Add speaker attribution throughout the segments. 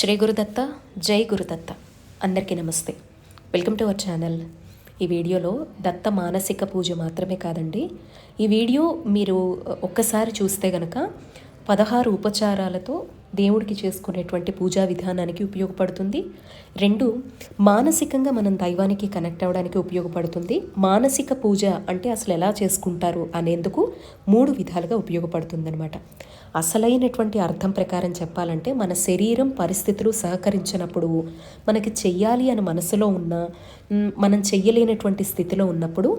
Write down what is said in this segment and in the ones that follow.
Speaker 1: శ్రీ గురుదత్త జై గురుదత్త అందరికీ నమస్తే. వెల్కమ్ టు అవర్ ఛానల్ ఈ వీడియోలో దత్త మానసిక పూజ మాత్రమే కాదండి. ఈ వీడియో మీరు ఒక్కసారి చూస్తే గనక పదహారు ఉపచారాలతో దేవుడికి చేసుకునేటువంటి పూజా విధానానికి ఉపయోగపడుతుంది. రెండు మానసికంగా మనం దైవానికి కనెక్ట్ అవ్వడానికి ఉపయోగపడుతుంది. మానసిక పూజ అంటే అసలు ఎలా చేసుకుంటారు అనేందుకు మూడు విధాలుగా ఉపయోగపడుతుందన్నమాట. అసలైనటువంటి అర్థం ప్రకారం చెప్పాలంటే మన శరీరం పరిస్థితులు సహకరించినప్పుడు మనకి చెయ్యాలి అని మనసులో ఉన్న మనం చెయ్యలేనటువంటి స్థితిలో ఉన్నప్పుడు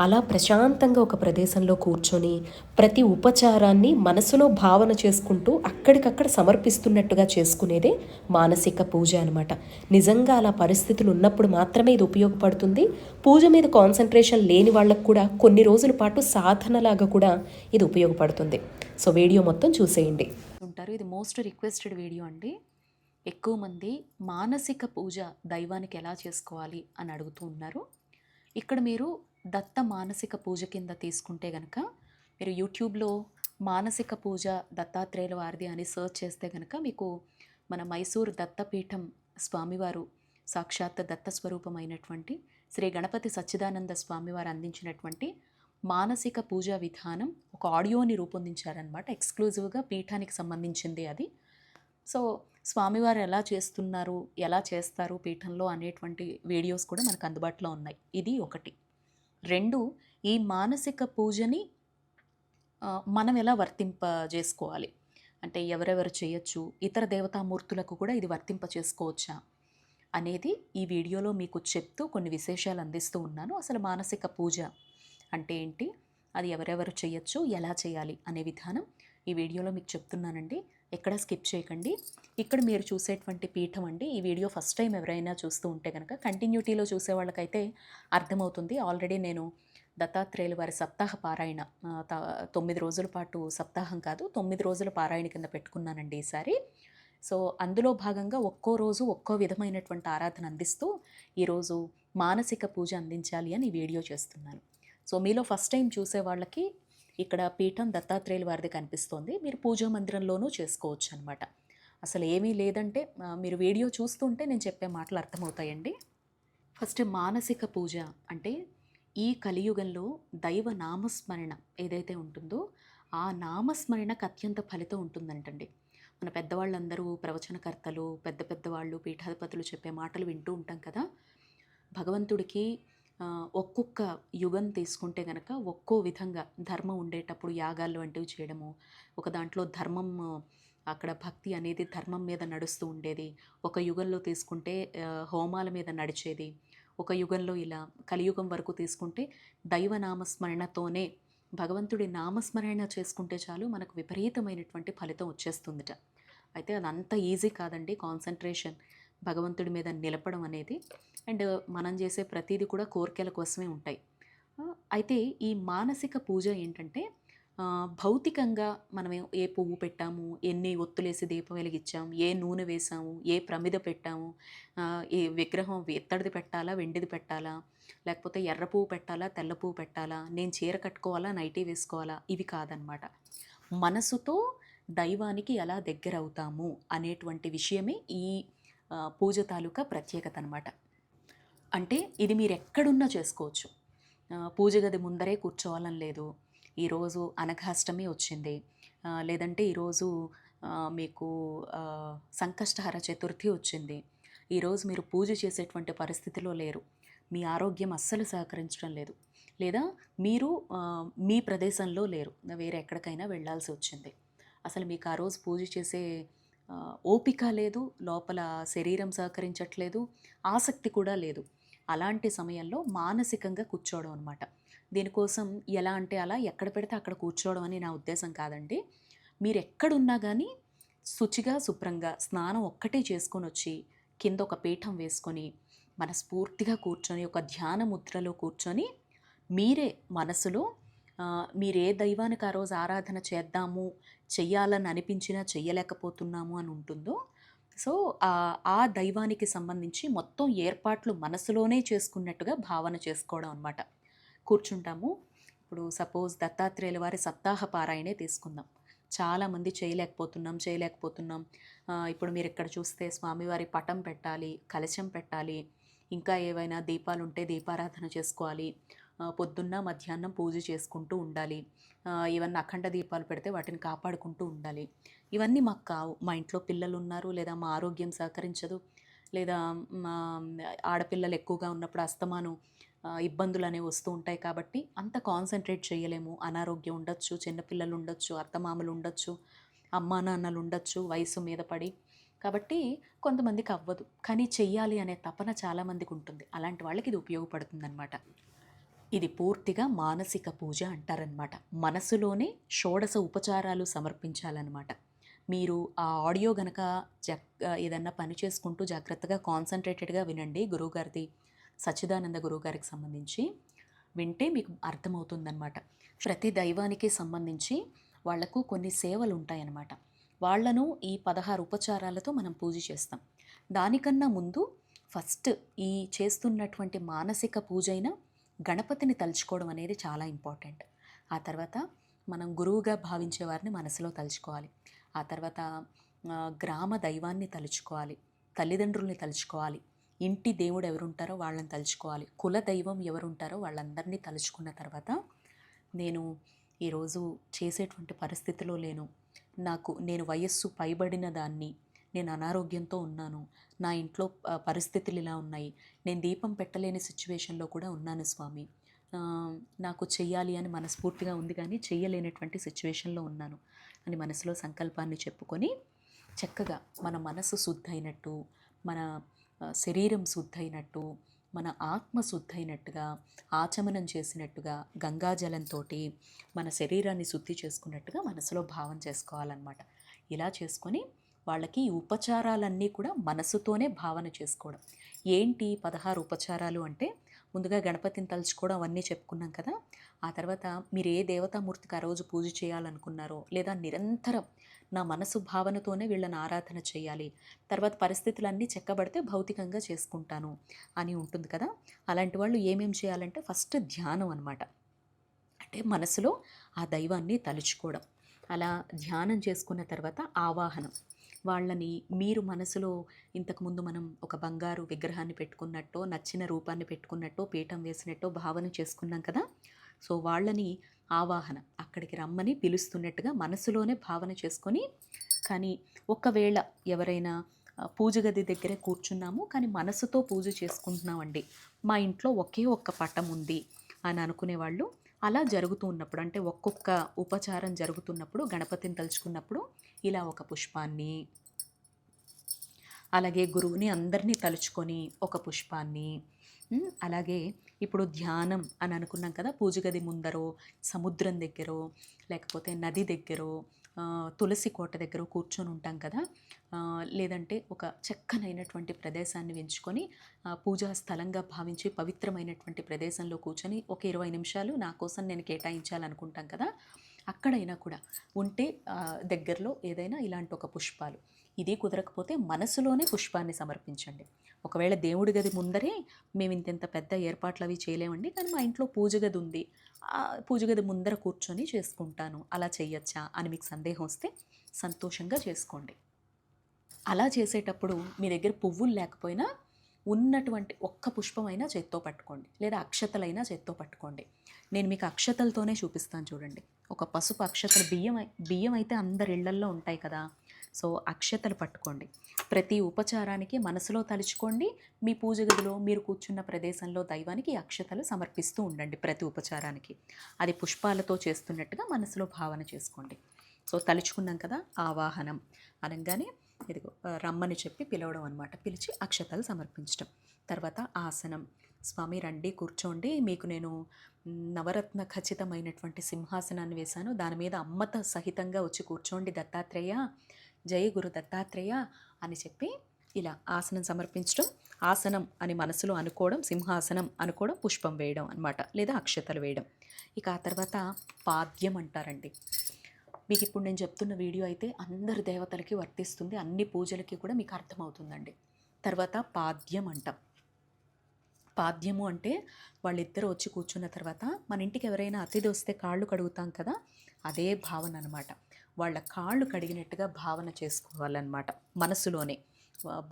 Speaker 1: అలా ప్రశాంతంగా ఒక ప్రదేశంలో కూర్చొని ప్రతి ఉపచారాన్ని మనసులో భావన చేసుకుంటూ అక్కడికక్కడ సమర్పిస్తున్నట్టుగా చేసుకునేదే మానసిక పూజ అనమాట నిజంగా అలా పరిస్థితులు ఉన్నప్పుడు మాత్రమే ఇది ఉపయోగపడుతుంది. పూజ మీద కాన్సన్ట్రేషన్ లేని వాళ్ళకు కూడా కొన్ని రోజుల పాటు సాధనలాగా కూడా ఇది ఉపయోగపడుతుంది. సో వీడియో మొత్తం చూసేయండి.
Speaker 2: ఉంటారు. ఇది మోస్ట్ రిక్వెస్టెడ్ వీడియో అండి. ఎక్కువ మంది మానసిక పూజ దైవానికి ఎలా చేసుకోవాలి అని అడుగుతూ ఉన్నారు. ఇక్కడ మీరు దత్త మానసిక పూజ కింద తీసుకుంటే కనుక మీరు యూట్యూబ్లో మానసిక పూజ దత్తాత్రేయుల వారిది అని సెర్చ్ చేస్తే కనుక మీకు మన మైసూర్ దత్తపీఠం స్వామివారు సాక్షాత్ దత్త స్వరూపమైనటువంటి శ్రీ గణపతి సచ్చిదానంద స్వామివారు అందించినటువంటి మానసిక పూజా విధానం ఒక ఆడియోని రూపొందించారనమాట ఎక్స్క్లూజివ్గా పీఠానికి సంబంధించింది అది. సో స్వామివారు ఎలా చేస్తున్నారు ఎలా చేస్తారు పీఠంలో అనేటువంటి వీడియోస్ కూడా మనకు అందుబాటులో ఉన్నాయి. ఇది ఒకటి. రెండు ఈ మానసిక పూజని మనం ఎలా వర్తింప చేసుకోవాలి? అంటే ఎవరెవరు చేయొచ్చు? ఇతర దేవతామూర్తులకు కూడా ఇది వర్తింప చేసుకోవచ్చా? అనేది ఈ వీడియోలో మీకు చెప్తూ కొన్ని విశేషాలు అందిస్తూ ఉన్నాను. అసలు మానసిక పూజ అంటే ఏంటి? అది ఎవరెవరు చేయొచ్చు ఎలా చేయాలి అనే విధానం ఈ వీడియోలో మీకు చెప్తున్నానండి. ఎక్కడ స్కిప్ చేయకండి. ఇక్కడ మీరు చూసేటువంటి పీఠం అండి. ఈ వీడియో ఫస్ట్ టైం ఎవరైనా చూస్తూ ఉంటే కనుక కంటిన్యూటీలో చూసే వాళ్ళకైతే అర్థమవుతుంది. ఆల్రెడీ నేను దత్తాత్రేయుల వారి సప్తాహ పారాయణ తొమ్మిది రోజుల పాటు సప్తాహం కాదు తొమ్మిది రోజుల పారాయణ కింద పెట్టుకున్నానండి ఈసారి సో అందులో భాగంగా ఒక్కో రోజు ఒక్కో విధమైనటువంటి ఆరాధన అందిస్తూ ఈరోజు మానసిక పూజ అందించాలి అని వీడియో చేస్తున్నాను. సో మీలో ఫస్ట్ టైం చూసే వాళ్ళకి ఇక్కడ పీఠం దత్తాత్రేయుల వారిది కనిపిస్తోంది. మీరు పూజా మందిరంలోనూ చేసుకోవచ్చు అనమాట అసలు ఏమీ లేదంటే మీరు వీడియో చూస్తుంటే నేను చెప్పే మాటలు అర్థమవుతాయండి. ఫస్ట్ మానసిక పూజ అంటే ఈ కలియుగంలో దైవ నామస్మరణ ఏదైతే ఉంటుందో ఆ నామస్మరణకు అత్యంత ఫలితం ఉంటుందంటండి. మన పెద్దవాళ్ళందరూ ప్రవచనకర్తలు పెద్ద పెద్దవాళ్ళు పీఠాధిపతులు చెప్పే మాటలు వింటూ ఉంటాం కదా. భగవంతుడికి ఒక్కొక్క యుగం తీసుకుంటే గనక ఒక్కో విధంగా ధర్మం ఉండేటప్పుడు యాగాలు వంటివి చేయడము ఒక దాంట్లో ధర్మం అక్కడ భక్తి అనేది ధర్మం మీద నడుస్తూ ఉండేది. ఒక యుగంలో తీసుకుంటే హోమాల మీద నడిచేది. ఒక యుగంలో ఇలా కలియుగం వరకు తీసుకుంటే దైవ నామస్మరణతోనే భగవంతుడి నామస్మరణ చేసుకుంటే చాలు మనకు విపరీతమైనటువంటి ఫలితం వచ్చేస్తుందిట. అయితే అది అంత ఈజీ కాదండి కాన్సన్ట్రేషన్. భగవంతుడి మీద నిలపడం అనేది అండ్ మనం చేసే ప్రతిదీ కూడా కోరికల కోసమే ఉంటాయి. అయితే ఈ మానసిక పూజ ఏంటంటే భౌతికంగా మనం ఏ- పువ్వు పెట్టాము ఎన్ని ఒత్తులేసి దీపం వెలిగించాము ఏ నూనె వేసాము ఏ ప్రమిద పెట్టాము ఏ విగ్రహం ఎత్తడిది పెట్టాలా వెండిది పెట్టాలా లేకపోతే ఎర్ర పువ్వు పెట్టాలా తెల్ల పువ్వు పెట్టాలా నేను చీర కట్టుకోవాలా నైటీ వేసుకోవాలా ఇవి కాదనమాట మనసుతో దైవానికి ఎలా దగ్గర అవుతాము అనేటువంటి విషయమే ఈ పూజ తాలూకా ప్రత్యేకత అనమాట అంటే ఇది మీరు ఎక్కడున్నా చేసుకోవచ్చు పూజ గది ముందరే కూర్చోవాలని లేదు. ఈరోజు అనఘాష్టమి వచ్చింది. లేదంటే ఈరోజు మీకు సంకష్టహర చతుర్థి వచ్చింది. ఈరోజు మీరు పూజ చేసేటువంటి పరిస్థితిలో లేరు. మీ ఆరోగ్యం అస్సలు సహకరించడం లేదు. లేదా మీరు మీ ప్రదేశంలో లేరు. వేరే ఎక్కడికైనా వెళ్ళాల్సి వచ్చింది. అసలు మీకు ఆ రోజు పూజ చేసే ఓపిక లేదు లోపల శరీరం సహకరించట్లేదు ఆసక్తి కూడా లేదు. అలాంటి సమయంలో మానసికంగా కూర్చోవడం అనమాట దీనికోసం ఎలా అంటే అలా ఎక్కడ పెడితే అక్కడ కూర్చోవడం అని నా ఉద్దేశం కాదండి. మీరు ఎక్కడున్నా కానీ శుచిగా శుభ్రంగా స్నానం ఒక్కటే చేసుకొని వచ్చి కింద ఒక పీఠం వేసుకొని మనస్ఫూర్తిగా కూర్చొని ఒక ధ్యాన ముద్రలో కూర్చొని మీరే మనసులో మీరే దైవానికి ఆ రోజు ఆరాధన చేద్దాము చెయ్యాలని అనిపించినా చెయ్యలేకపోతున్నాము అని ఉంటుందో సో ఆ దైవానికి సంబంధించి మొత్తం ఏర్పాట్లు మనసులోనే చేసుకున్నట్టుగా భావన చేసుకోవడం అనమాట కూర్చుంటాము. ఇప్పుడు సపోజ్ దత్తాత్రేయుల వారి సప్తాహ పారాయణే తీసుకుందాం. చాలామంది చేయలేకపోతున్నాం చేయలేకపోతున్నాం. ఇప్పుడు మీరు ఇక్కడ చూస్తే స్వామివారి పటం పెట్టాలి కలశం పెట్టాలి ఇంకా ఏవైనా దీపాలు ఉంటే దీపారాధన చేసుకోవాలి పొద్దున్న మధ్యాహ్నం పూజ చేసుకుంటూ ఉండాలి. ఆ, ఇవన్నీ అఖండ దీపాలు పెడితే వాటిని కాపాడుకుంటూ ఉండాలి. ఇవన్నీ మాకు కావు. మా ఇంట్లో పిల్లలు ఉన్నారు లేదా మా ఆరోగ్యం సహకరించదు లేదా మా ఆడపిల్లలు ఎక్కువగా ఉన్నప్పుడు అస్తమానం ఇబ్బందులు అనేవి వస్తూ ఉంటాయి కాబట్టి అంత కాన్సన్ట్రేట్ చేయలేము. అనారోగ్యం ఉండొచ్చు చిన్నపిల్లలు ఉండొచ్చు అత్తమామలు ఉండొచ్చు అమ్మా నాన్నలు ఉండొచ్చు వయసు మీద పడి. కాబట్టి కొంతమందికి అవ్వదు. కానీ చెయ్యాలి అనే తపన చాలామందికి ఉంటుంది. అలాంటి వాళ్ళకి ఇది ఉపయోగపడుతుందన్నమాట. ఇది పూర్తిగా మానసిక పూజ అంటారనమాట మనసులోనే షోడశ ఉపచారాలు సమర్పించాలన్నమాట. మీరు ఆ ఆడియో గనక జ ఏదన్నా పని చేసుకుంటూ జాగ్రత్తగా కాన్సన్ట్రేటెడ్గా వినండి. గురువుగారిది సచ్చిదానంద గురువుగారికి సంబంధించి వింటే మీకు అర్థమవుతుందన్నమాట. ప్రతి దైవానికి సంబంధించి వాళ్ళకు కొన్ని సేవలు ఉంటాయన్నమాట వాళ్ళను ఈ పదహారు ఉపచారాలతో మనం పూజ చేస్తాం. దానికన్నా ముందు ఫస్ట్ ఈ చేస్తున్నటువంటి మానసిక పూజ అయినా గణపతిని తలుచుకోవడం అనేది చాలా ఇంపార్టెంట్. ఆ తర్వాత మనం గురువుగా భావించే వారిని మనసులో తలుచుకోవాలి. ఆ తర్వాత గ్రామ దైవాన్ని తలుచుకోవాలి. తల్లిదండ్రుల్ని తలుచుకోవాలి. ఇంటి దేవుడు ఎవరుంటారో వాళ్ళని తలుచుకోవాలి. కుల దైవం ఎవరుంటారో వాళ్ళందరినీ తలుచుకున్న తర్వాత నేను ఈరోజు చేసేటువంటి పరిస్థితిలో లేను. నాకు నేను వయస్సు పైబడిన దాన్ని నేను అనారోగ్యంతో ఉన్నాను. నా ఇంట్లో పరిస్థితులు ఇలా ఉన్నాయి. నేను దీపం పెట్టలేని సిచ్యువేషన్లో కూడా ఉన్నాను స్వామి. నాకు చెయ్యాలి అని మనస్ఫూర్తిగా ఉంది కానీ చెయ్యలేనటువంటి సిచ్యువేషన్లో ఉన్నాను అని మనసులో సంకల్పాన్ని చెప్పుకొని చక్కగా మన మనసు శుద్ధైనట్టు మన శరీరం శుద్ధైనట్టు మన ఆత్మ శుద్ధైనట్టుగా ఆచమనం చేసినట్టుగా గంగాజలంతో మన శరీరాన్ని శుద్ధి చేసుకున్నట్టుగా మనసులో భావం చేసుకోవాలన్నమాట. ఇలా చేసుకొని వాళ్ళకి ఈ ఉపచారాలన్నీ కూడా మనసుతోనే భావన చేసుకోవడం. ఏంటి పదహారు ఉపచారాలు అంటే? ముందుగా గణపతిని తలుచుకోవడం అవన్నీ చెప్పుకున్నాం కదా. ఆ తర్వాత మీరు ఏ దేవతామూర్తికి ఆ రోజు పూజ చేయాలనుకున్నారో లేదా నిరంతరం నా మనసు భావనతోనే వీళ్ళని ఆరాధన చేయాలి తర్వాత పరిస్థితులన్నీ చెక్కబడితే భౌతికంగా చేసుకుంటాను అని ఉంటుంది కదా. అలాంటి వాళ్ళు ఏమేం చేయాలంటే ఫస్ట్ ధ్యానం అనమాట అంటే మనసులో ఆ దైవాన్ని తలుచుకోవడం. అలా ధ్యానం చేసుకున్న తర్వాత ఆవాహనం. వాళ్ళని మీరు మనసులో ఇంతకుముందు మనం ఒక బంగారు విగ్రహాన్ని పెట్టుకున్నట్టో నచ్చిన రూపాన్ని పెట్టుకున్నట్టో పీఠం వేసినట్టో భావన చేసుకున్నాం కదా? సో వాళ్ళని ఆవాహన అక్కడికి రమ్మని పిలుస్తున్నట్టుగా మనసులోనే భావన చేసుకొని కానీ ఒకవేళ ఎవరైనా పూజ గది దగ్గరే కూర్చున్నాము కానీ మనసుతో పూజ చేసుకుంటున్నామండి. మా ఇంట్లో ఒకే ఒక్క పటం ఉంది అని అనుకునే వాళ్ళు అలా జరుగుతూ ఉన్నప్పుడు అంటే ఒక్కొక్క ఉపచారం జరుగుతున్నప్పుడు గణపతిని తలుచుకున్నప్పుడు ఇలా ఒక పుష్పాన్ని అలాగే గురువుని అందరినీ తలుచుకొని ఒక పుష్పాన్ని అలాగే ఇప్పుడు ధ్యానం అని అనుకున్నాం కదా పూజ గది ముందరో సముద్రం దగ్గరో లేకపోతే నది దగ్గరో తులసి కోట దగ్గర కూర్చొని ఉంటాం కదా లేదంటే ఒక చక్కనైనటువంటి ప్రదేశాన్ని ఎంచుకొని పూజా స్థలంగా భావించి పవిత్రమైనటువంటి ప్రదేశంలో కూర్చొని ఒక ఇరవై నిమిషాలు నా కోసం నేను కేటాయించాలనుకుంటాం కదా అక్కడైనా కూడా ఉంటే దగ్గరలో ఏదైనా ఇలాంటి ఒక పుష్పాలు. ఇదే కుదరకపోతే మనసులోనే పుష్పాన్ని సమర్పించండి. ఒకవేళ దేవుడి గది ముందరే మేము ఇంతెంత పెద్ద ఏర్పాట్లు అవి చేయలేమండి కానీ మా ఇంట్లో పూజ గది ఉంది. పూజ గది ముందర కూర్చొని చేసుకుంటాను. అలా చేయొచ్చా అని మీకు సందేహం వస్తే సంతోషంగా చేసుకోండి. అలా చేసేటప్పుడు మీ దగ్గర పువ్వులు లేకపోయినా ఉన్నటువంటి ఒక్క పుష్పమైనా చేత్తో పట్టుకోండి. లేదా అక్షతలైనా చేత్తో పట్టుకోండి. నేను మీకు అక్షతలతోనే చూపిస్తాను చూడండి. ఒక పసుపు అక్షతలు బియ్యం బియ్యం అయితే అందరి ఇళ్ళల్లో ఉంటాయి కదా. సో అక్షతలు పట్టుకోండి. ప్రతి ఉపచారానికి మనసులో తలుచుకోండి. మీ పూజ గదిలో మీరు కూర్చున్న ప్రదేశంలో దైవానికి అక్షతలు సమర్పిస్తూ ఉండండి ప్రతి ఉపచారానికి. అది పుష్పాలతో చేస్తున్నట్టుగా మనసులో భావన చేసుకోండి. సో తలుచుకున్నాం కదా ఆవాహనం అనగానే ఇదిగో రమ్మని చెప్పి పిలవడం అనమాట పిలిచి అక్షతలు సమర్పించడం తర్వాత ఆసనం. స్వామి రండి కూర్చోండి. మీకు నేను నవరత్న ఖచ్చితమైనటువంటి సింహాసనాన్ని వేశాను. దాని మీద అమ్మత సహితంగా వచ్చి కూర్చోండి దత్తాత్రేయ. జయ గురు దత్తాత్రేయ అని చెప్పి ఇలా ఆసనం సమర్పించడం ఆసనం అని మనసులో అనుకోవడం సింహాసనం అనుకోవడం పుష్పం వేయడం అనమాట లేదా అక్షతలు వేయడం. ఇక ఆ తర్వాత పాద్యం అంటారండి. మీకు ఇప్పుడు నేను చెప్తున్న వీడియో అయితే అందరి దేవతలకి వర్తిస్తుంది అన్ని పూజలకి కూడా మీకు అర్థమవుతుందండి. తర్వాత పాద్యం అంటాం. పాద్యము అంటే వాళ్ళిద్దరూ వచ్చి కూర్చున్న తర్వాత మన ఇంటికి ఎవరైనా అతిథి వస్తే కాళ్ళు కడుగుతాం కదా అదే భావన అనమాట వాళ్ళ కాళ్ళు కడిగినట్టుగా భావన చేసుకోవాలన్నమాట మనసులోనే.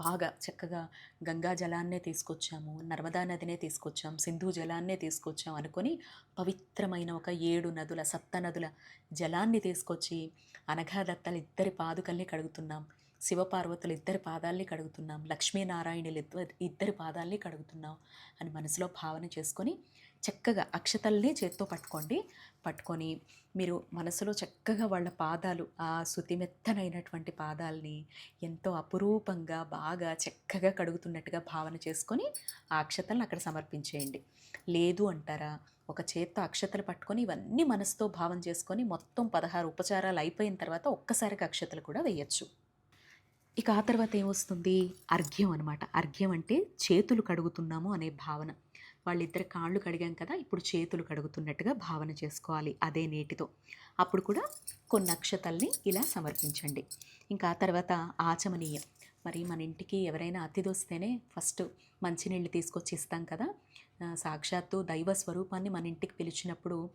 Speaker 2: బాగా చక్కగా గంగా జలాన్నే తీసుకొచ్చాము నర్మదా నదినే తీసుకొచ్చాం సింధు జలాన్నే తీసుకొచ్చాం అనుకొని పవిత్రమైన ఒక ఏడు నదుల సప్త నదుల జలాన్ని తీసుకొచ్చి అనఘాదత్తలు ఇద్దరి పాదుకల్ని కడుగుతున్నాం. శివపార్వతులు ఇద్దరి పాదాల్ని కడుగుతున్నాం. లక్ష్మీనారాయణులు ఇద్దరు ఇద్దరి పాదాల్ని కడుగుతున్నాం అని మనసులో భావన చేసుకొని చక్కగా అక్షతల్ని చేత్తో పట్టుకోండి. పట్టుకొని మీరు మనసులో చక్కగా వాళ్ళ పాదాలు ఆ శుతిమెత్తనైనటువంటి పాదాల్ని ఎంతో అపురూపంగా బాగా చక్కగా కడుగుతున్నట్టుగా భావన చేసుకొని ఆ అక్షతలను అక్కడ సమర్పించేయండి. లేదు అంటారా? ఒక చేత్తో అక్షతలు పట్టుకొని ఇవన్నీ మనసుతో భావం చేసుకొని మొత్తం పదహారు ఉపచారాలు అయిపోయిన తర్వాత ఒక్కసారిగా అక్షతలు కూడా వేయచ్చు. ఇక ఆ తర్వాత ఏమొస్తుంది? అర్ఘ్యం అనమాట అర్ఘ్యం అంటే చేతులు కడుగుతున్నాము అనే భావన. వాళ్ళిద్దరు కాళ్ళు కడిగాం కదా ఇప్పుడు చేతులు కడుగుతున్నట్టుగా భావన చేసుకోవాలి అదే నీటితో. అప్పుడు కూడా కొన్ని అక్షతల్ని ఇలా సమర్పించండి. ఇంకా ఆ తర్వాత ఆచమనీయం. మరి మన ఇంటికి ఎవరైనా అతిథి వస్తేనే ఫస్ట్ మంచినీళ్ళు తీసుకొచ్చి ఇస్తాం కదా. సాక్షాత్తు దైవ స్వరూపాన్ని మన ఇంటికి పిలిచినప్పుడు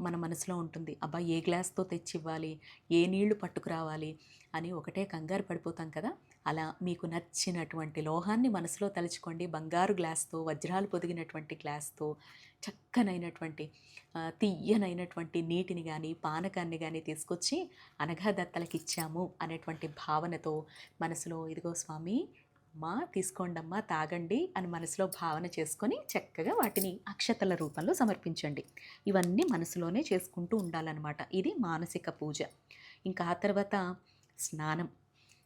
Speaker 2: మన మనసులో ఉంటుంది. అబ్బా ఏ గ్లాస్తో తెచ్చి ఇవ్వాలి ఏ నీళ్ళు పట్టుకురావాలి? అని ఒకటే కంగారు పడిపోతాం కదా? అలా మీకు నచ్చినటువంటి లోహాన్ని మనసులో తలుచుకోండి. బంగారు గ్లాస్తో వజ్రాలు పొదిగినటువంటి గ్లాస్తో చక్కనైనటువంటి తీయనైనటువంటి తియ్యనైనటువంటి నీటిని కానీ పానకాన్ని కానీ తీసుకొచ్చి అనఘాదత్తలకి ఇచ్చాము అనేటువంటి భావనతో మనసులో ఇదిగో స్వామి అమ్మా తీసుకోండమ్మా తాగండి అని మనసులో భావన చేసుకొని చక్కగా వాటిని అక్షతల రూపంలో సమర్పించండి. ఇవన్నీ మనసులోనే చేసుకుంటూ ఉండాలన్నమాట. ఇది మానసిక పూజ. ఇంకా ఆ తర్వాత స్నానం.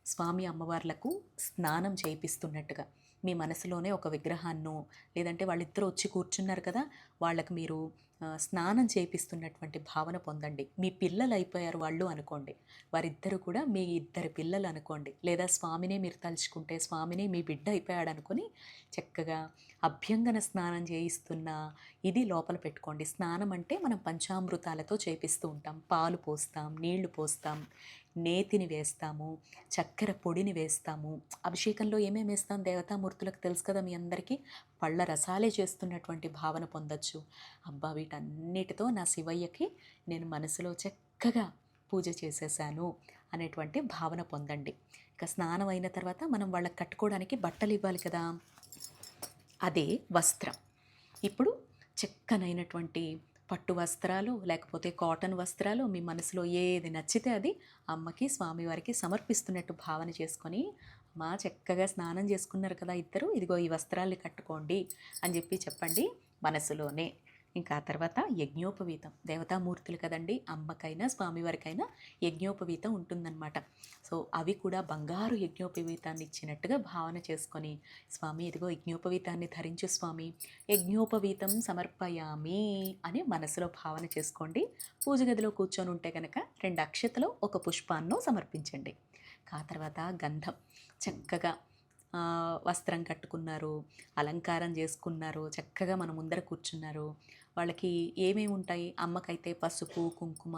Speaker 2: స్వామి అమ్మవార్లకు స్నానం చేయిస్తున్నట్టుగా మీ మనసులోనే ఒక విగ్రహాన్నో లేదంటే వాళ్ళిద్దరూ వచ్చి కూర్చున్నారు కదా వాళ్ళకి మీరు స్నానం చేపిస్తున్నటువంటి భావన పొందండి. మీ పిల్లలు అయిపోయారు వాళ్ళు అనుకోండి. వారిద్దరు కూడా మీ ఇద్దరు పిల్లలు అనుకోండి. లేదా స్వామినే మీరు తలుచుకుంటే స్వామినే మీ బిడ్డ అయిపోయాడు అనుకొని చక్కగా అభ్యంగన స్నానం చేయిస్తున్న ఇది లోపల పెట్టుకోండి. స్నానం అంటే మనం పంచామృతాలతో చేపిస్తూ ఉంటాం. పాలు పోస్తాం నీళ్ళు పోస్తాం నేతిని వేస్తాము చక్కెర పొడిని వేస్తాము. అభిషేకంలో ఏమేమి వేస్తాం దేవతామూర్తులకు తెలుసు కదా మీ అందరికీ? పళ్ళ రసాలే చేస్తున్నటువంటి భావన పొందొచ్చు. అబ్బా వీటన్నిటితో నా శివయ్యకి నేను మనసులో చక్కగా పూజ చేసేసాను అనేటువంటి భావన పొందండి. ఇక స్నానం అయిన తర్వాత మనం వాళ్ళకి కట్టుకోవడానికి బట్టలు ఇవ్వాలి కదా. అదే వస్త్రం. ఇప్పుడు చక్కనైనటువంటి పట్టు వస్త్రాలు లేకపోతే కాటన్ వస్త్రాలు మీ మనసులో ఏది నచ్చితే అది అమ్మకి స్వామివారికి సమర్పిస్తున్నట్టు భావన చేసుకొని మా చక్కగా స్నానం చేసుకున్నారు కదా ఇద్దరు ఇదిగో ఈ వస్త్రాల్ని కట్టుకోండి అని చెప్పి చెప్పండి మనసులోనే. ఇంకా ఆ తర్వాత యజ్ఞోపవీతం. దేవతామూర్తులు కదండి అమ్మకైనా స్వామివారికైనా యజ్ఞోపవీతం ఉంటుందన్నమాట. సో అవి కూడా బంగారు యజ్ఞోపవీతాన్ని ఇచ్చినట్టుగా భావన చేసుకొని స్వామి ఇదిగో యజ్ఞోపవీతాన్ని ధరించు స్వామి యజ్ఞోపవీతం సమర్పయామి అని మనసులో భావన చేసుకోండి. పూజ గదిలో కూర్చొని ఉంటే కనుక రెండు అక్షతలో ఒక పుష్పాన్నో సమర్పించండి. ఆ తర్వాత గంధం. చక్కగా వస్త్రం కట్టుకున్నారు అలంకారం చేసుకున్నారు చక్కగా మన ముందర కూర్చున్నారు. వాళ్ళకి ఏమేమి ఉంటాయి? అమ్మకైతే పసుపు కుంకుమ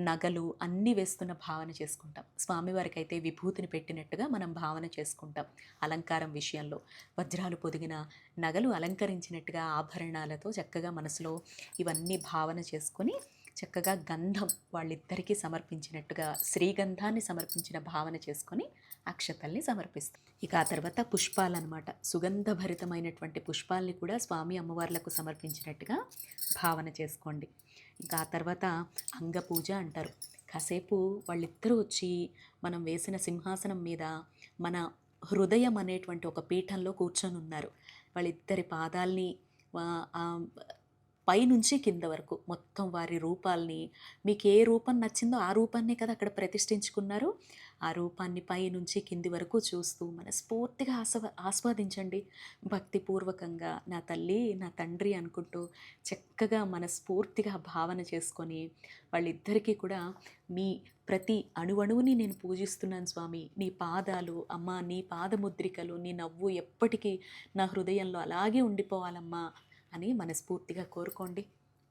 Speaker 2: నగలు అన్నీ వేస్తున్న భావన చేసుకుంటాం. స్వామివారికి అయితే విభూతిని పెట్టినట్టుగా మనం భావన చేసుకుంటాం అలంకారం విషయంలో. వజ్రాలు పొదిగిన నగలు అలంకరించినట్టుగా ఆభరణాలతో చక్కగా మనసులో ఇవన్నీ భావన చేసుకొని చక్కగా గంధం వాళ్ళిద్దరికీ సమర్పించినట్టుగా శ్రీగంధాన్ని సమర్పించిన భావన చేసుకొని అక్షతల్ని సమర్పిస్తాం ఇక ఆ తర్వాత పుష్పాలన్నమాట. సుగంధభరితమైనటువంటి పుష్పాల్ని కూడా స్వామి అమ్మవార్లకు సమర్పించినట్టుగా భావన చేసుకోండి. ఇంకా ఆ తర్వాత అంగపూజ అంటారు. కాసేపు వాళ్ళిద్దరూ వచ్చి మనం వేసిన సింహాసనం మీద మన హృదయం అనేటువంటి ఒక పీఠంలో కూర్చొని ఉన్నారు వాళ్ళిద్దరి పాదాల్ని పైనుంచి కింద వరకు మొత్తం వారి రూపాల్ని మీకు ఏ రూపం నచ్చిందో ఆ రూపాన్నే కదా అక్కడ ప్రతిష్ఠించుకున్నారు. ఆ రూపాన్ని పైనుంచి కింది వరకు చూస్తూ మనస్ఫూర్తిగా ఆస్వా ఆస్వాదించండి. భక్తిపూర్వకంగా నా తల్లి నా తండ్రి అనుకుంటూ చక్కగా మనస్ఫూర్తిగా భావన చేసుకొని వాళ్ళిద్దరికీ కూడా మీ ప్రతి అణువణువుని నేను పూజిస్తున్నాను స్వామి. నీ పాదాలు అమ్మా నీ పాదముద్రికలు నీ నవ్వు ఎప్పటికీ నా హృదయంలో అలాగే ఉండిపోవాలమ్మా. అని మనస్ఫూర్తిగా కోరుకోండి.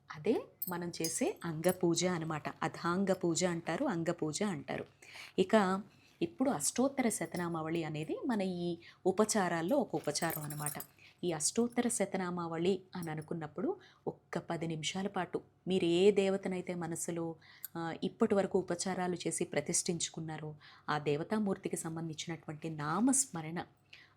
Speaker 2: అదే మనం చేసే అంగ పూజ అనమాట అధాంగ పూజ అంటారు అంగ పూజ అంటారు. ఇక ఇప్పుడు అష్టోత్తర శతనామావళి అనేది మన ఈ ఉపచారాల్లో ఒక ఉపచారం అనమాట ఈ అష్టోత్తర శతనామావళి అని అనుకున్నప్పుడు ఒక్క పది నిమిషాల పాటు మీరు ఏ దేవతనైతే మనసులో ఇప్పటి వరకు ఉపచారాలు చేసి ప్రతిష్ఠించుకున్నారో ఆ దేవతామూర్తికి సంబంధించినటువంటి నామస్మరణ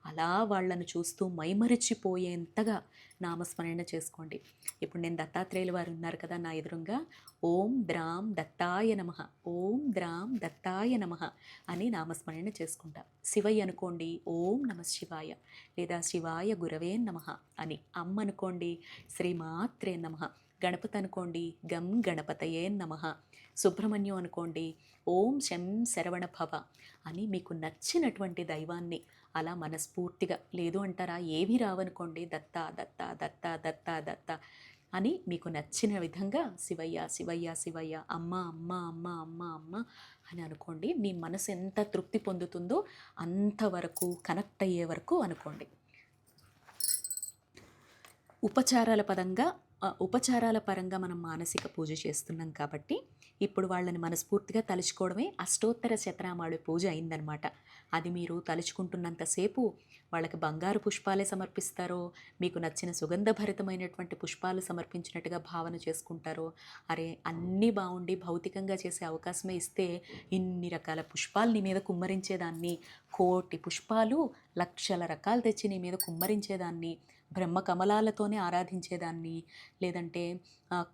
Speaker 2: అలా వాళ్ళను చూస్తూ మైమరిచిపోయేంతగా నామస్మరణ చేసుకోండి. ఇప్పుడు నేను దత్తాత్రేయుల వారు ఉన్నారు కదా నా ఎదురుగా. ఓం ద్రాం దత్తాయ నమ. ఓం ద్రాం దత్తాయ నమ అని నామస్మరణ చేసుకుంటా. శివయ్య అనుకోండి ఓం నమ శివాయ. లేదా శివాయ గురవే నమ అని. అమ్మ అనుకోండి శ్రీమాత్రే నమ. గణపతి అనుకోండి గం గణపతయే నమ. సుబ్రహ్మణ్యం అనుకోండి ఓం శం శరవణ భవ అని మీకు నచ్చినటువంటి దైవాన్ని అలా మనస్ఫూర్తిగా లేదు అంటారా? ఏవి రావనుకోండి. దత్త దత్త దత్త దత్త దత్త అని మీకు నచ్చిన విధంగా శివయ్య శివయ్య శివయ్య అమ్మ అమ్మ అమ్మ అమ్మ అమ్మ అని అనుకోండి. మీ మనసు ఎంత తృప్తి పొందుతుందో అంతవరకు కనెక్ట్ అయ్యే వరకు అనుకోండి. ఉపచారాల పదంగా ఉపచారాల పరంగా మనం మానసిక పూజ చేస్తున్నాం కాబట్టి ఇప్పుడు వాళ్ళని మనస్ఫూర్తిగా తలుచుకోవడమే అష్టోత్తర శతనామాళి పూజ అయిందనమాట అది మీరు తలుచుకుంటున్నంతసేపు వాళ్ళకి బంగారు పుష్పాలే సమర్పిస్తారో మీకు నచ్చిన సుగంధభరితమైనటువంటి పుష్పాలు సమర్పించినట్టుగా భావన చేసుకుంటారో అరే అన్నీ బాగుండి భౌతికంగా చేసే అవకాశమే ఇస్తే ఇన్ని రకాల పుష్పాలు నీ మీద కుమ్మరించేదాన్ని. కోటి పుష్పాలు లక్షల రకాలు తెచ్చి నీ మీద కుమ్మరించేదాన్ని. బ్రహ్మ కమలాలతోనే ఆరాధించేదాన్ని. లేదంటే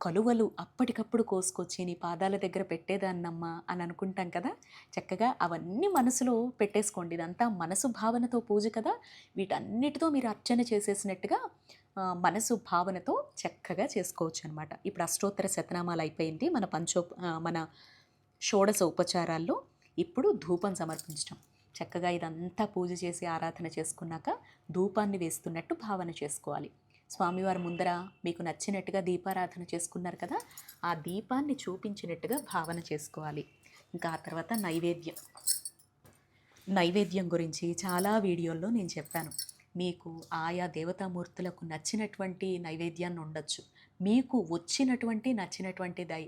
Speaker 2: కలువలు అప్పటికప్పుడు కోసుకొచ్చి నీ పాదాల దగ్గర పెట్టేదాన్నమ్మా అని అనుకుంటాం కదా. చక్కగా అవన్నీ మనసులో పెట్టేసుకోండి. ఇదంతా మనసు భావనతో పూజ కదా. వీటన్నిటితో మీరు అర్చన చేసేసినట్టుగా మనసు భావనతో చక్కగా చేసుకోవచ్చు అనమాట ఇప్పుడు అష్టోత్తర శతనామాలు అయిపోయింది. మన పంచో మన షోడశ ఉపచారాల్లో ఇప్పుడు ధూపం సమర్పించడం చక్కగా ఇదంతా పూజ చేసి ఆరాధన చేసుకున్నాక ధూపాన్ని వేస్తున్నట్టు భావన చేసుకోవాలి. స్వామివారి ముందర మీకు నచ్చినట్టుగా దీపారాధన చేసుకున్నారు కదా ఆ దీపాన్ని చూపించినట్టుగా భావన చేసుకోవాలి. ఇంకా ఆ తర్వాత నైవేద్యం. నైవేద్యం గురించి చాలా వీడియోల్లో నేను చెప్పాను. మీకు ఆయా దేవతామూర్తులకు నచ్చినటువంటి నైవేద్యాన్ని ఉండొచ్చు. మీకు వచ్చినటువంటి నచ్చినటువంటి దై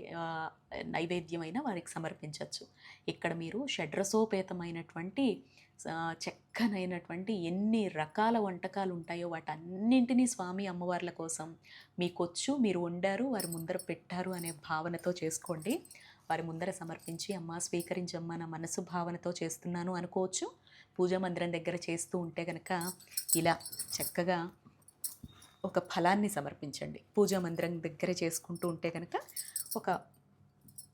Speaker 2: నైవేద్యమైన వారికి సమర్పించవచ్చు ఇక్కడ మీరు షడ్రసోపేతమైనటువంటి చక్కనైనటువంటి ఎన్ని రకాల వంటకాలు ఉంటాయో వాటన్నింటినీ స్వామి అమ్మవార్ల కోసం మీకొచ్చు మీరు వండారు వారి ముందర పెట్టారు అనే భావనతో చేసుకోండి. వారి ముందర సమర్పించి అమ్మ స్వీకరించమ్మ నా మనసు భావనతో చేస్తున్నాను అనుకోవచ్చు. పూజా మందిరం దగ్గర చేస్తూ ఉంటే కనుక ఇలా చక్కగా ఒక ఫలాన్ని సమర్పించండి. పూజా మందిరం దగ్గర చేసుకుంటూ ఉంటే కనుక ఒక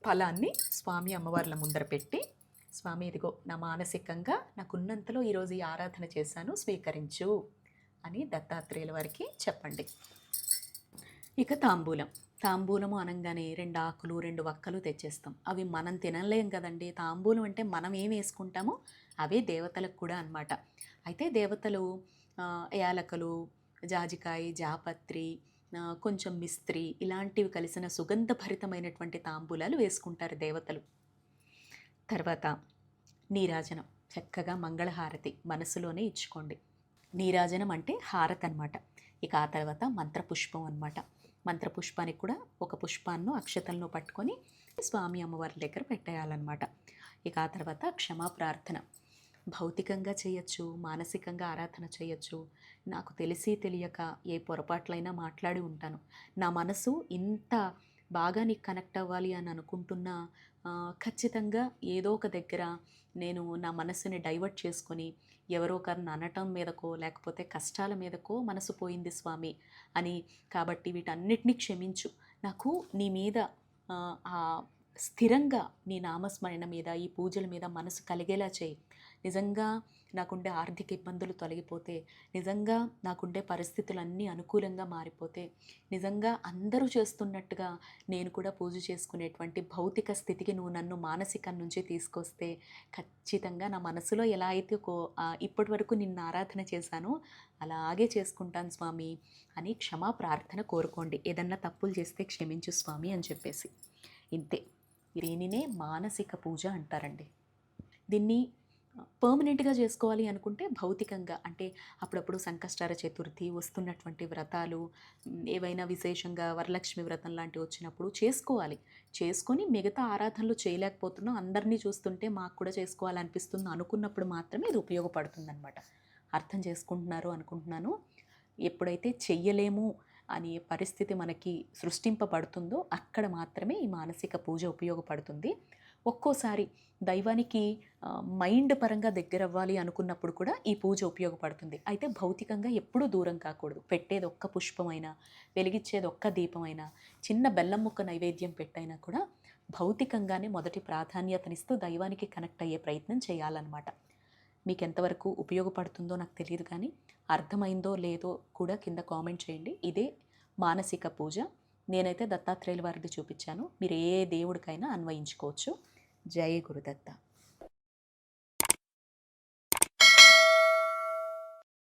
Speaker 2: ఫలాన్ని స్వామి అమ్మవార్ల ముందర పెట్టి స్వామి ఇదిగో నా మానసికంగా నాకున్నంతలో ఈరోజు ఈ ఆరాధన చేశాను స్వీకరించు అని దత్తాత్రేయుల వారికి చెప్పండి. ఇక తాంబూలం. తాంబూలము అనగానే రెండు ఆకులు రెండు వక్కలు తెచ్చేస్తాం. అవి మనం తినలేం కదండి. తాంబూలం అంటే మనం ఏం వేసుకుంటామో అవే దేవతలకు కూడా అన్నమాట. అయితే దేవతలు యాలకలు జాజికాయ జాపత్రి కొంచెం మిస్త్రి ఇలాంటివి కలిసిన సుగంధభరితమైనటువంటి తాంబూలాలు వేసుకుంటారు దేవతలు. తర్వాత నీరాజనం. చక్కగా మంగళహారతి మనసులోనే ఇచ్చుకోండి. నీరాజనం అంటే హారతి అనమాట ఇక ఆ తర్వాత మంత్రపుష్పం అనమాట మంత్రపుష్పానికి కూడా ఒక పుష్పాన్ని అక్షతలను పట్టుకొని స్వామి అమ్మవారి దగ్గర పెట్టేయాలన్నమాట. ఇక ఆ తర్వాత క్షమా ప్రార్థన భౌతికంగా చేయొచ్చు మానసికంగా ఆరాధన చేయొచ్చు. నాకు తెలిసి తెలియక ఏ పొరపాట్లైనా మాట్లాడి ఉంటాను. నా మనసు ఇంత బాగా నీకు కనెక్ట్ అవ్వాలి అని అనుకుంటున్నా ఖచ్చితంగా ఏదో ఒక దగ్గర నేను నా మనసుని డైవర్ట్ చేసుకొని ఎవరో ఒకరిని అనటం మీదకో లేకపోతే కష్టాల మీదకో మనసు పోయింది స్వామి అని. కాబట్టి వీటన్నిటినీ క్షమించు. నాకు నీ మీద స్థిరంగా నీ నామస్మరణ మీద ఈ పూజల మీద మనసు కలిగేలా చేయి. నిజంగా నాకుండే ఆర్థిక ఇబ్బందులు తొలగిపోతే నిజంగా నాకుండే పరిస్థితులన్నీ అనుకూలంగా మారిపోతే నిజంగా అందరూ చేస్తున్నట్టుగా నేను కూడా పూజ చేసుకునేటువంటి భౌతిక స్థితికి నువ్వు నన్ను మానసికం నుంచి తీసుకొస్తే ఖచ్చితంగా నా మనసులో ఎలా అయితే కో ఇప్పటి వరకు నిన్ను ఆరాధన చేశానో అలాగే చేసుకుంటాను స్వామి అని క్షమా ప్రార్థన కోరుకోండి. ఏదన్నా తప్పులు చేస్తే క్షమించు స్వామి అని చెప్పేసి. ఇంతే. దీనినే మానసిక పూజ అంటారండి. దీన్ని పర్మనెంట్గా చేసుకోవాలి అనుకుంటే భౌతికంగా. అంటే అప్పుడప్పుడు సంకష్టార చతుర్థి వస్తున్నటువంటి వ్రతాలు ఏవైనా విశేషంగా వరలక్ష్మి వ్రతం లాంటివి వచ్చినప్పుడు చేసుకోవాలి. చేసుకొని మిగతా ఆరాధనలు చేయలేకపోతున్నాం. అందరినీ చూస్తుంటే మాకు కూడా చేసుకోవాలనిపిస్తుంది అనుకున్నప్పుడు మాత్రమే ఇది ఉపయోగపడుతుందన్నమాట. అర్థం చేసుకుంటున్నారు అనుకుంటున్నాను. ఎప్పుడైతే చెయ్యలేము అనే పరిస్థితి మనకి సృష్టింపబడుతుందో అక్కడ మాత్రమే ఈ మానసిక పూజ ఉపయోగపడుతుంది. ఒక్కోసారి దైవానికి మైండ్ పరంగా దగ్గర అవ్వాలి అనుకున్నప్పుడు కూడా ఈ పూజ ఉపయోగపడుతుంది. అయితే భౌతికంగా ఎప్పుడూ దూరం కాకూడదు. పెట్టేది ఒక్క పుష్పమైనా వెలిగించేది ఒక్క దీపమైనా చిన్న బెల్లం ముక్క నైవేద్యం పెట్టైనా కూడా భౌతికంగానే మొదటి ప్రాధాన్యతనిస్తూ దైవానికి కనెక్ట్ అయ్యే ప్రయత్నం చేయాలన్నమాట. మీకు ఎంతవరకు ఉపయోగపడుతుందో నాకు తెలియదు కానీ అర్థమైందో లేదో కూడా కింద కామెంట్ చేయండి. ఇదే మానసిక పూజ. నేనైతే దత్తాత్రేయుల వారిది చూపించాను. మీరు ఏ దేవుడికైనా అన్వయించుకోవచ్చు. జయ గురుదత్త